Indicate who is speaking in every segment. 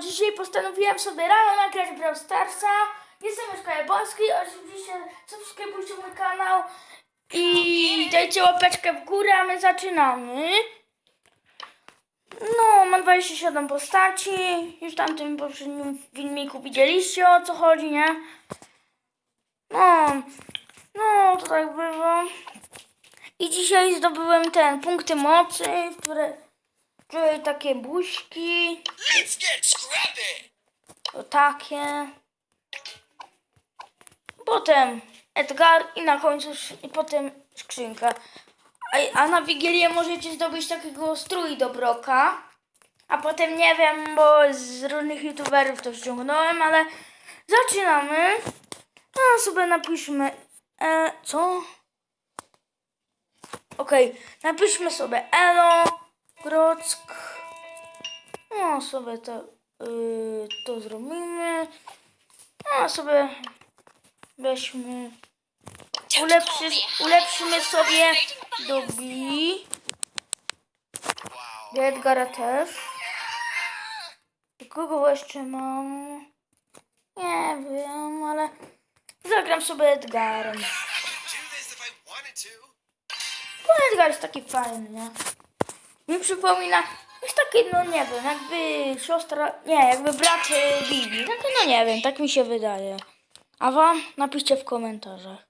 Speaker 1: dzisiaj postanowiłem sobie rano nagrać Brawl Starsa. Jestem Mieszka Jaboński, oczywiście subskrybujcie mój kanał i dajcie łapeczkę w górę, a my zaczynamy. No, mam 27 postaci. Już w tamtym poprzednim filmiku widzieliście o co chodzi, nie? No, no, to tak bywa. I dzisiaj zdobyłem ten, punkty mocy, które, które takie buźki,
Speaker 2: Let's get scrappy!
Speaker 1: o takie. Potem Edgar i na końcu i potem skrzynka. A, a na Wigilię możecie zdobyć takiego strój do broka. A potem nie wiem, bo z różnych youtuberów to ściągnąłem, ale zaczynamy. No sobie napiszmy. E, co? Okej, napiszmy sobie Elo Grock. No sobie to, yy, to zrobimy. No sobie weźmy. Ulepszy, ulepszymy sobie Dobi. Edgara też. I kogo jeszcze mam? Nie wiem, ale zagram sobie Edgarem. Bo Edgar jest taki fajny, nie? Mi przypomina, jest taki, no nie wiem, jakby siostra, nie, jakby brat e, Bibi. To no nie wiem, tak mi się wydaje. A wam? Napiszcie w komentarzach.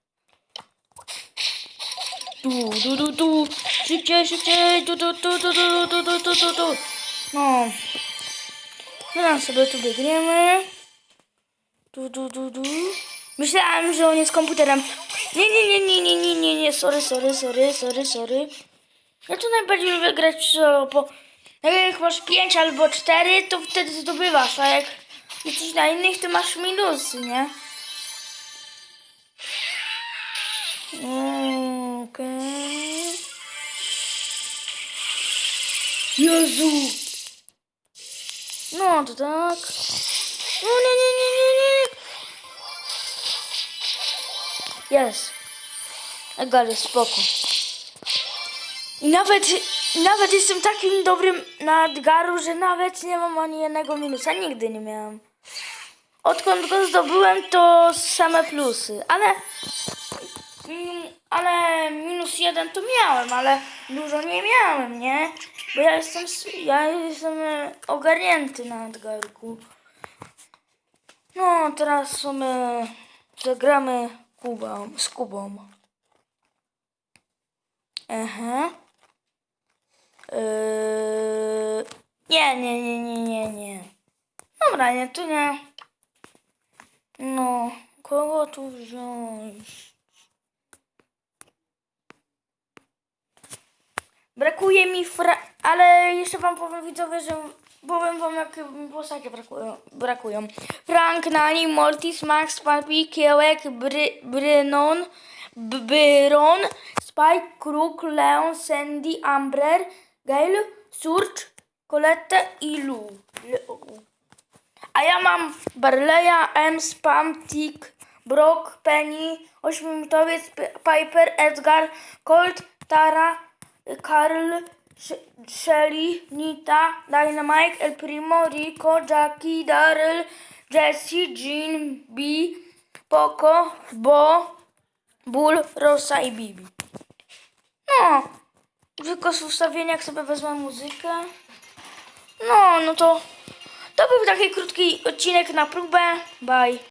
Speaker 1: Tu, tu, tu, tu, szybciej, szybciej, tu, tu, tu, tu, tu, tu, tu, tu, tu, tu. No. Teraz sobie tu biegniemy. Tu, tu, tu, tu. Myślałem, że on jest komputerem. Nie, nie, nie, nie, nie, nie, nie, nie, sorry, sorry, sorry, sorry, sorry. Ja tu najbardziej lubię grać solo, bo jak masz 5 albo 4, to wtedy zdobywasz, a jak jesteś na innych, to masz minusy, nie? Okej. Jezu! No to tak. No nie, nie, nie, nie, nie. Jest. Egal jest spoko. I nawet, nawet jestem takim dobrym na Edgaru, że nawet nie mam ani jednego minusa. Nigdy nie miałam. Odkąd go zdobyłem, to same plusy. Ale, mm, ale minus jeden to miałem, ale dużo nie miałem, nie? Bo ja jestem, ja jestem e, ogarnięty na Edgarku. No, teraz sobie zagramy Kubą, z Kubą. Aha. Yy... Nie, nie, nie, nie, nie. Dobra, nie, tu nie. No, kogo tu wziąć? Brakuje mi fra... Ale jeszcze wam powiem widzowie, że powiem wam jakie postacie brakują. brakują. Frank, Nani, Mortis, Max, Papi, Kiełek, Bry, Brynon, Byron, Spike, Kruk, Leon, Sandy, Amber, Gale, Surge, Colette i Lu. A ja mam Barleya, M, Spam, Tick, Brock, Penny, 8-minutowiec, P- Piper, Edgar, Colt, Tara, Karl, Sh- Shelly, Nita, Dynamite, El Primo, Rico, Jackie, Daryl, Jesse, Jean, B, Poco, Bo, Bull, Rosa i Bibi. No, tylko z sobie wezmę muzykę. No, no to to był taki krótki odcinek na próbę. Bye.